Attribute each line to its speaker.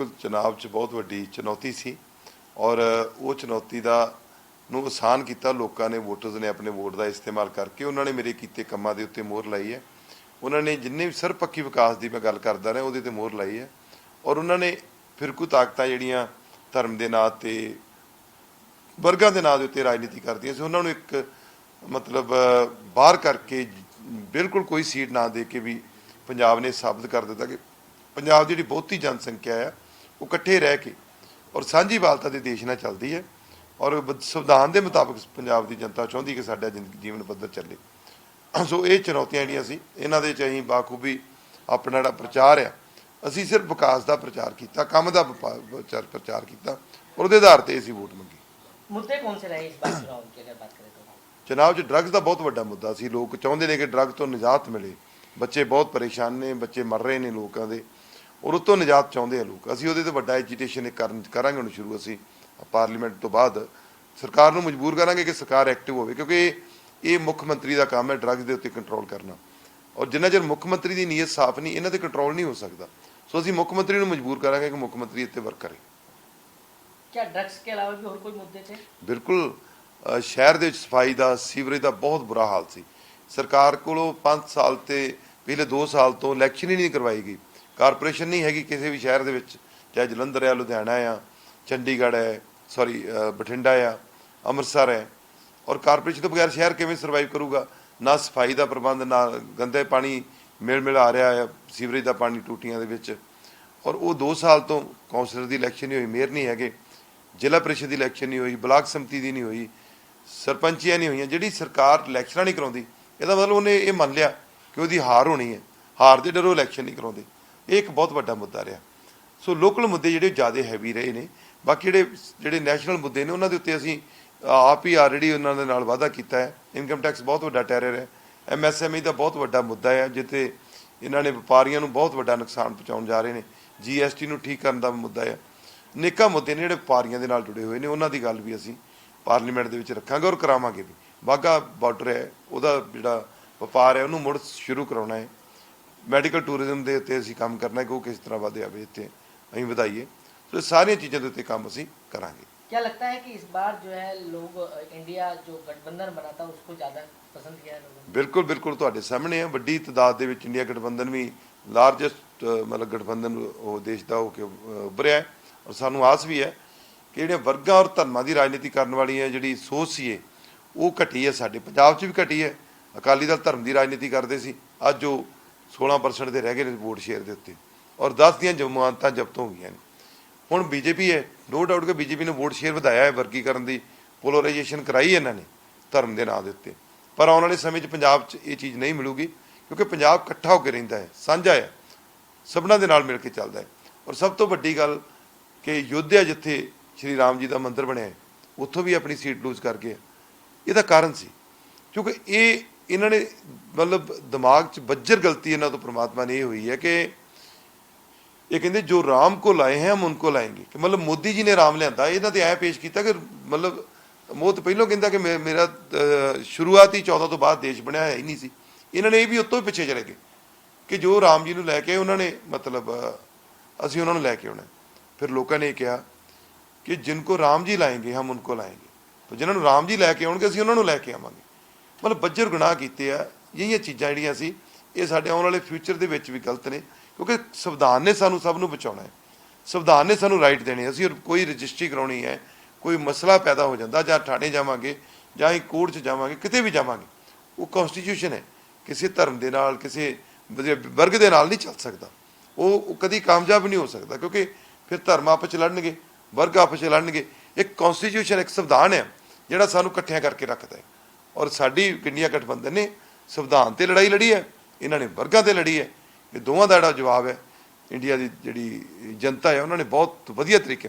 Speaker 1: ਬਿਲਕੁਲ ਚੁਣਾਵ 'ਚ ਬਹੁਤ ਵੱਡੀ ਚੁਣੌਤੀ ਸੀ ਔਰ ਉਹ ਚੁਣੌਤੀ ਦਾ ਨੂੰ ਆਸਾਨ ਕੀਤਾ ਲੋਕਾਂ ਨੇ ਵੋਟਰਸ ਨੇ ਆਪਣੇ ਵੋਟ ਦਾ ਇਸਤੇਮਾਲ ਕਰਕੇ, ਉਹਨਾਂ ਨੇ ਮੇਰੇ ਕੀਤੇ ਕੰਮਾਂ ਦੇ ਉੱਤੇ ਮੋਹਰ ਲਾਈ ਹੈ। ਉਹਨਾਂ ਨੇ ਜਿੰਨੇ ਵੀ ਸਰਪੱਖੀ ਵਿਕਾਸ ਦੀ ਮੈਂ ਗੱਲ ਕਰਦਾ ਰਿਹਾ, ਉਹਦੇ ਤੇ ਮੋਹਰ ਲਾਈ ਹੈ। ਔਰ ਉਹਨਾਂ ਨੇ ਫਿਰਕੂ ਤਾਕਤਾਂ ਜਿਹੜੀਆਂ ਧਰਮ ਦੇ ਨਾਂ ਤੇ, ਵਰਗਾਂ ਦੇ ਨਾਂ ਦੇ ਉੱਤੇ ਰਾਜਨੀਤੀ ਕਰਦੀਆਂ ਸੀ, ਉਹਨਾਂ ਨੂੰ ਇੱਕ ਮਤਲਬ ਬਾਹਰ ਕਰਕੇ ਬਿਲਕੁਲ ਕੋਈ ਸੀਟ ਨਾ ਦੇ ਕੇ ਵੀ ਪੰਜਾਬ ਨੇ ਸਾਬਤ ਕਰ ਦਿੱਤਾ ਕਿ ਪੰਜਾਬ ਦੀ ਜਿਹੜੀ ਬਹੁਤੀ ਜਨਸੰਖਿਆ ਹੈ ਉਹ ਇਕੱਠੇ ਰਹਿ ਕੇ ਔਰ ਸਾਂਝੀ ਵਾਲਤਾ ਦੇ ਦੇਸ਼ ਨਾਲ ਚੱਲਦੀ ਹੈ ਔਰ ਸੰਵਿਧਾਨ ਦੇ ਮੁਤਾਬਕ ਪੰਜਾਬ ਦੀ ਜਨਤਾ ਚਾਹੁੰਦੀ ਕਿ ਸਾਡਾ ਜ਼ਿੰਦਗੀ ਜੀਵਨ ਪੱਧਰ ਚੱਲੇ। ਸੋ ਇਹ ਚੁਣੌਤੀਆਂ ਜਿਹੜੀਆਂ ਸੀ ਇਹਨਾਂ ਦੇ ਚ ਅਸੀਂ ਬਾਖੂਬੀ ਆਪਣਾ ਜਿਹੜਾ ਪ੍ਰਚਾਰ ਆ ਅਸੀਂ ਸਿਰਫ ਵਿਕਾਸ ਦਾ ਪ੍ਰਚਾਰ ਕੀਤਾ ਕੰਮ ਦਾ ਪ੍ਰਚਾਰ ਕੀਤਾ ਔਰ ਉਹਦੇ ਆਧਾਰ ਤੇ ਅਸੀਂ ਵੋਟ ਮੰਗੀ।
Speaker 2: ਮੁੱਦੇ ਕੌਣ ਸੇ ਰਹੇ ਇਸ ਬਾਰ ਚੁਣਾਵ ਕੀ ਅਗਰ ਬਾਤ ਕਰੇ ਤਾਂ?
Speaker 1: ਚੁਣਾਵ 'ਚ ਡਰੱਗਸ ਦਾ ਬਹੁਤ ਵੱਡਾ ਮੁੱਦਾ ਸੀ ਲੋਕ ਚਾਹੁੰਦੇ ਨੇ ਕਿ ਡਰੱਗ ਤੋਂ ਨਿਜਾਤ ਮਿਲੇ। ਬੱਚੇ ਬਹੁਤ ਪਰੇਸ਼ਾਨ ਨੇ ਬੱਚੇ ਮਰ ਰਹੇ ਨੇ ਲੋਕਾਂ ਦੇ। ਔਰ ਉਤੋਂ ਨਿਜਾਤ ਚਾਹੁੰਦੇ ਆ ਲੋਕ। ਅਸੀਂ ਉਹਦੇ ਤੇ ਵੱਡਾ ਐਜੀਟੇਸ਼ਨ ਕਰਨ ਕਰਾਂਗੇ ਹੁਣ ਸ਼ੁਰੂ ਅਸੀਂ। ਪਾਰਲੀਮੈਂਟ ਤੋਂ ਬਾਅਦ ਸਰਕਾਰ ਨੂੰ ਮਜਬੂਰ ਕਰਾਂਗੇ ਕਿ ਸਰਕਾਰ ਐਕਟਿਵ ਹੋਵੇ ਕਿਉਂਕਿ ਇਹ ਮੁੱਖ ਮੰਤਰੀ ਦਾ ਕੰਮ ਹੈ ਡਰੱਗਸ ਦੇ ਉੱਤੇ ਕੰਟਰੋਲ ਕਰਨਾ। ਔਰ ਜਿੰਨਾ ਚਿਰ ਮੁੱਖ ਮੰਤਰੀ ਦੀ ਨੀਅਤ ਸਾਫ਼ ਨਹੀਂ ਇਹਨਾਂ ਤੇ ਕੰਟਰੋਲ ਨਹੀਂ ਹੋ ਸਕਦਾ। ਸੋ ਅਸੀਂ ਮੁੱਖ ਮੰਤਰੀ ਨੂੰ ਮਜਬੂਰ ਕਰਾਂਗੇ ਕਿ ਮੁੱਖ ਮੰਤਰੀ ਇੱਥੇ ਵਰਕ ਕਰੇ।
Speaker 2: ਕਿਆ ਡਰੱਗਸ ਕੇ ਇਲਾਵਾ ਵੀ ਹੋਰ ਕੋਈ ਮੁੱਦੇ ਤੇ?
Speaker 1: ਬਿਲਕੁਲ ਸ਼ਹਿਰ ਦੇ ਵਿੱਚ ਸਫ਼ਾਈ ਦਾ ਸੀਵਰੇਜ ਦਾ ਬਹੁਤ ਬੁਰਾ ਹਾਲ ਸੀ। ਸਰਕਾਰ ਕੋਲੋਂ 5 ਸਾਲ ਤੇ ਪਿਛਲੇ 2 ਸਾਲ ਤੋਂ ਇਲੈਕਸ਼ਨ ਹੀ ਨਹੀਂ ਕਰਵਾਈ ਗਈ। ਕਾਰਪੋਰੇਸ਼ਨ ਨਹੀਂ ਹੈਗੀ ਕਿਸੇ ਵੀ ਸ਼ਹਿਰ ਦੇ ਵਿੱਚ, ਚਾਹੇ ਜਲੰਧਰ ਆ ਲੁਧਿਆਣਾ ਆ ਚੰਡੀਗੜ੍ਹ ਹੈ ਸੌਰੀ ਬਠਿੰਡਾ ਆ ਅੰਮ੍ਰਿਤਸਰ ਹੈ। ਔਰ ਕਾਰਪੋਰੇਸ਼ਨ ਤੋਂ ਬਗੈਰ ਸ਼ਹਿਰ ਕਿਵੇਂ ਸਰਵਾਈਵ ਕਰੂਗਾ? ਨਾ ਸਫ਼ਾਈ ਦਾ ਪ੍ਰਬੰਧ, ਨਾ ਗੰਦੇ ਪਾਣੀ ਮਿਲ ਮਿਲ ਆ ਰਿਹਾ ਹੈ, ਸੀਵਰੇਜ ਦਾ ਪਾਣੀ ਟੂਟੀਆਂ ਦੇ ਵਿੱਚ। ਔਰ ਉਹ 2 ਸਾਲ ਤੋਂ ਕੌਂਸਲਰ ਦੀ ਇਲੈਕਸ਼ਨ ਨਹੀਂ ਹੋਈ, ਮੇਅਰ ਨਹੀਂ ਹੈਗੇ, ਜ਼ਿਲ੍ਹਾ ਪ੍ਰੀਸ਼ਦ ਦੀ ਇਲੈਕਸ਼ਨ ਨਹੀਂ ਹੋਈ, ਬਲਾਕ ਸਮਿਤੀ ਦੀ ਨਹੀਂ ਹੋਈ, ਸਰਪੰਚੀਆਂ ਨਹੀਂ ਹੋਈਆਂ। ਜਿਹੜੀ ਸਰਕਾਰ ਇਲੈਕਸ਼ਨਾਂ ਨਹੀਂ ਕਰਾਉਂਦੀ, ਇਹਦਾ ਮਤਲਬ ਉਹਨੇ ਇਹ ਮੰਨ ਲਿਆ ਕਿ ਉਹਦੀ ਹਾਰ ਹੋਣੀ ਹੈ। ਹਾਰ ਦੇ ਡਰੋਂ ਇਲੈਕਸ਼ਨ ਨਹੀਂ ਕਰਾਉਂਦੇ। ਇਹ ਇੱਕ ਬਹੁਤ ਵੱਡਾ ਮੁੱਦਾ ਰਿਹਾ। ਸੋ ਲੋਕਲ ਮੁੱਦੇ ਜਿਹੜੇ ਜ਼ਿਆਦਾ ਹੈਵੀ ਰਹੇ ਨੇ। ਬਾਕੀ ਜਿਹੜੇ ਜਿਹੜੇ ਨੈਸ਼ਨਲ ਮੁੱਦੇ ਨੇ, ਉਹਨਾਂ ਦੇ ਉੱਤੇ ਅਸੀਂ ਆਪ ਹੀ ਆਲਰੇਡੀ ਉਹਨਾਂ ਦੇ ਨਾਲ ਵਾਅਦਾ ਕੀਤਾ ਹੈ। ਇਨਕਮ ਟੈਕਸ ਬਹੁਤ ਵੱਡਾ ਟੈਰਰ ਹੈ। ਐਮਐਸਐਮਈ ਦਾ ਬਹੁਤ ਵੱਡਾ ਮੁੱਦਾ ਹੈ, ਜਿੱਥੇ ਇਹਨਾਂ ਨੇ ਵਪਾਰੀਆਂ ਨੂੰ ਬਹੁਤ ਵੱਡਾ ਨੁਕਸਾਨ ਪਹੁੰਚਾਉਣ ਜਾ ਰਹੇ ਨੇ। ਜੀਐਸਟੀ ਨੂੰ ਠੀਕ ਕਰਨ ਦਾ ਮੁੱਦਾ ਹੈ। ਨੇਕਾ ਮੁੱਦੇ ਨੇ ਜਿਹੜੇ ਵਪਾਰੀਆਂ ਦੇ ਨਾਲ ਜੁੜੇ ਹੋਏ ਨੇ, ਉਹਨਾਂ ਦੀ ਗੱਲ ਵੀ ਅਸੀਂ ਪਾਰਲੀਮੈਂਟ ਦੇ ਵਿੱਚ ਰੱਖਾਂਗੇ ਔਰ ਕਰਾਵਾਂਗੇ ਵੀ। ਬਾਗਾ ਬਾਰਡਰ ਹੈ, ਉਹਦਾ ਜਿਹੜਾ ਵਪਾਰ ਹੈ, ਉਹਨੂੰ ਮੁੜ ਸ਼ੁਰੂ ਕਰਾਉਣਾ ਹੈ। ਮੈਡੀਕਲ ਟੂਰਿਜ਼ਮ ਦੇ ਉੱਤੇ ਅਸੀਂ ਕੰਮ ਕਰਨਾ ਕਿ ਉਹ ਕਿਸ ਤਰ੍ਹਾਂ ਵਧੇ ਆਵੇ ਇੱਥੇ ਅਸੀਂ ਵਧਾਈਏ। ਸੋ ਸਾਰੀਆਂ ਚੀਜ਼ਾਂ ਦੇ ਉੱਤੇ ਕੰਮ ਅਸੀਂ ਕਰਾਂਗੇ।
Speaker 2: क्या लगता है कि इस बार जो है लोग इंडिया जो गठबंधन बना था उसको ज़्यादा पसंद किया है लोगों
Speaker 1: ਬਿਲਕੁਲ ਬਿਲਕੁਲ ਤੁਹਾਡੇ ਸਾਹਮਣੇ ਹੈ ਵੱਡੀ ਤਦਾਦ ਦੇ ਵਿੱਚ ਇੰਡੀਆ ਗਠਬੰਧਨ ਵੀ ਲਾਰਜੈਸਟ ਮਤਲਬ ਗਠਬੰਧਨ ਉਹ ਦੇਸ਼ ਦਾ ਹੋ ਕੇ ਅਹ, ਉੱਭਰਿਆ ਹੈ। ਔਰ ਸਾਨੂੰ ਆਸ ਵੀ ਹੈ ਕਿ ਜਿਹੜੇ ਵਰਗਾਂ ਔਰ ਧਰਮਾਂ ਦੀ ਰਾਜਨੀਤੀ ਕਰਨ ਵਾਲੀ ਹੈ ਜਿਹੜੀ ਸੋਚ ਸੀ ਇਹ, ਉਹ ਘਟੀ ਹੈ। ਸਾਡੇ ਪੰਜਾਬ 'ਚ ਵੀ ਘਟੀ ਹੈ। ਅਕਾਲੀ ਦਲ ਧਰਮ ਦੀ ਰਾਜਨੀਤੀ ਕਰਦੇ ਸੀ। ਅੱਜ ਉਹ 16% ਦੇ ਰਹਿ ਗਏ ਨੇ ਵੋਟ ਸ਼ੇਅਰ ਦੇ ਉੱਤੇ। ਔਰ 10 ਦੀਆਂ ਜਮਾਨਤਾਂ ਜ਼ਬਤ ਹੋ ਗਈਆਂ ਨੇ। ਹੁਣ ਬੀਜੇਪੀ ਹੈ ਨੋ ਡਾਊਟ ਕਿ ਬੀਜੇਪੀ ਨੇ ਵੋਟ ਸ਼ੇਅਰ ਵਧਾਇਆ ਹੈ, ਵਰਗੀਕਰਨ ਦੀ ਪੋਲਰਾਈਜੇਸ਼ਨ ਕਰਾਈ ਇਹਨਾਂ ਨੇ ਧਰਮ ਦੇ ਨਾਂ ਦੇ ਉੱਤੇ। ਪਰ ਆਉਣ ਵਾਲੇ ਸਮੇਂ 'ਚ ਪੰਜਾਬ 'ਚ ਇਹ ਚੀਜ਼ ਨਹੀਂ ਮਿਲੂਗੀ, ਕਿਉਂਕਿ ਪੰਜਾਬ ਇਕੱਠਾ ਹੋ ਕੇ ਰਹਿੰਦਾ ਹੈ, ਸਾਂਝਾ ਹੈ, ਸਭਨਾਂ ਦੇ ਨਾਲ ਮਿਲ ਕੇ ਚੱਲਦਾ ਹੈ। ਔਰ ਸਭ ਤੋਂ ਵੱਡੀ ਗੱਲ ਕਿ ਯੋਧਿਆ ਜਿੱਥੇ ਸ਼੍ਰੀ ਰਾਮ ਜੀ ਦਾ ਮੰਦਿਰ ਬਣਿਆ ਹੈ, ਉੱਥੋਂ ਵੀ ਆਪਣੀ ਸੀਟ ਲੂਜ਼ ਕਰਕੇ ਇਹਦਾ ਕਾਰਨ ਸੀ, ਕਿਉਂਕਿ ਇਹ, ਇਹਨਾਂ ਨੇ ਮਤਲਬ ਦਿਮਾਗ 'ਚ ਬੱਜਰ ਗਲਤੀ ਇਹਨਾਂ ਤੋਂ ਪ੍ਰਮਾਤਮਾ ਨੇ ਇਹ ਹੋਈ ਹੈ ਕਿ ਇਹ ਕਹਿੰਦੇ ਜੋ ਰਾਮ ਕੋ ਲਾਏ ਹੈ, ਹਮ ਉਨਕੋ ਲਾਏਂਗੇ। ਕਿ ਮਤਲਬ ਮੋਦੀ ਜੀ ਨੇ ਰਾਮ ਲਿਆਂਦਾ। ਇਹਨਾਂ ਤੇ ਐ ਪੇਸ਼ ਕੀਤਾ ਕਿ ਮਤਲਬ ਮੋਤ ਪਹਿਲੋਂ ਕਹਿੰਦਾ ਕਿ ਮੇਰਾ ਸ਼ੁਰੂਆਤੀ 14 ਤੋਂ ਬਾਅਦ ਦੇਸ਼ ਬਣਿਆ ਹੈ ਹੀ ਨਹੀਂ ਸੀ। ਇਹਨਾਂ ਨੇ ਇਹ ਵੀ ਉਤੋਂ ਪਿੱਛੇ ਚਲੇ ਗਏ ਕਿ ਜੋ ਰਾਮ ਜੀ ਨੂੰ ਲੈ ਕੇ ਉਹਨਾਂ ਨੇ ਮਤਲਬ ਅਸੀਂ ਉਹਨਾਂ ਨੂੰ ਲੈ ਕੇ ਆਉਣਾ ਫਿਰ ਲੋਕਾਂ ਨੇ ਕਿਹਾ ਕਿ ਜਿਨ ਕੋ ਰਾਮ ਜੀ ਲਾਏਗੇ, ਹਮ ਉਨਕੋ ਲਾਏਗੇ। ਤਾਂ ਜਿਨ੍ਹਾਂ ਨੂੰ ਰਾਮ ਜੀ ਲੈ ਕੇ ਆਉਣਗੇ, ਅਸੀਂ ਉਹਨਾਂ ਨੂੰ ਲੈ ਕੇ ਆਵਾਂਗੇ। ਮਤਲਬ ਬੱਜਰ ਗੁਨਾਹ ਕੀਤੇ ਆ। ਜਿਹੜੀਆਂ ਚੀਜ਼ਾਂ ਜਿਹੜੀਆਂ ਸੀ, ਇਹ ਸਾਡੇ ਆਉਣ ਵਾਲੇ ਫਿਊਚਰ ਦੇ ਵਿੱਚ ਵੀ ਗਲਤ ਨੇ, ਕਿਉਂਕਿ ਸੰਵਿਧਾਨ ਨੇ ਸਾਨੂੰ ਸਭ ਨੂੰ ਬਚਾਉਣਾ ਹੈ। ਸੰਵਿਧਾਨ ਨੇ ਸਾਨੂੰ ਰਾਈਟ ਦੇਣੇ ਅਸੀਂ ਕੋਈ ਰਜਿਸਟਰੀ ਕਰਾਉਣੀ ਹੈ, ਕੋਈ ਮਸਲਾ ਪੈਦਾ ਹੋ ਜਾਂਦਾ, ਜਾਂ ਥਾਣੇ ਜਾਵਾਂਗੇ, ਜਾਂ ਹੀ ਕੋਰਟ 'ਚ ਜਾਵਾਂਗੇ, ਕਿਤੇ ਵੀ ਜਾਵਾਂਗੇ, ਉਹ ਕਨਸਟੀਟਿਊਸ਼ਨ ਹੈ। ਕਿਸੇ ਧਰਮ ਦੇ ਨਾਲ, ਕਿਸੇ ਵਰਗ ਦੇ ਨਾਲ ਨਹੀਂ ਚੱਲ ਸਕਦਾ। ਉਹ ਕਦੀ ਕਾਮਯਾਬ ਨਹੀਂ ਹੋ ਸਕਦਾ, ਕਿਉਂਕਿ ਫਿਰ ਧਰਮ ਆਪਸ ਚ ਲੜਨਗੇ, ਵਰਗ ਆਪਸ ਚ ਲੜਨਗੇ। ਇੱਕ ਕਨਸਟੀਟਿਊਸ਼ਨ ਇੱਕ ਸੰਵਿਧਾਨ ਹੈ, ਜਿਹੜਾ ਸਾਨੂੰ ਇਕੱਠਿਆਂ ਕਰਕੇ ਰੱਖਦਾ ਹੈ। ਔਰ ਸਾਡੀ ਇੰਡੀਆ ਗਠਬੰਧਨ ਨੇ ਸੰਵਿਧਾਨ ਤੇ ਲੜਾਈ ਲੜੀ ਹੈ, ਇਹਨਾਂ ਨੇ ਵਰਗਾਂ ਤੇ ਲੜੀ ਹੈ। ਇਹ ਦੋਵਾਂ ਦਾ ਜਿਹੜਾ ਜਵਾਬ ਹੈ, ਇੰਡੀਆ ਦੀ ਜਿਹੜੀ ਜਨਤਾ ਹੈ, ਉਹਨਾਂ ਨੇ ਬਹੁਤ ਵਧੀਆ ਤਰੀਕੇ ਨਾਲ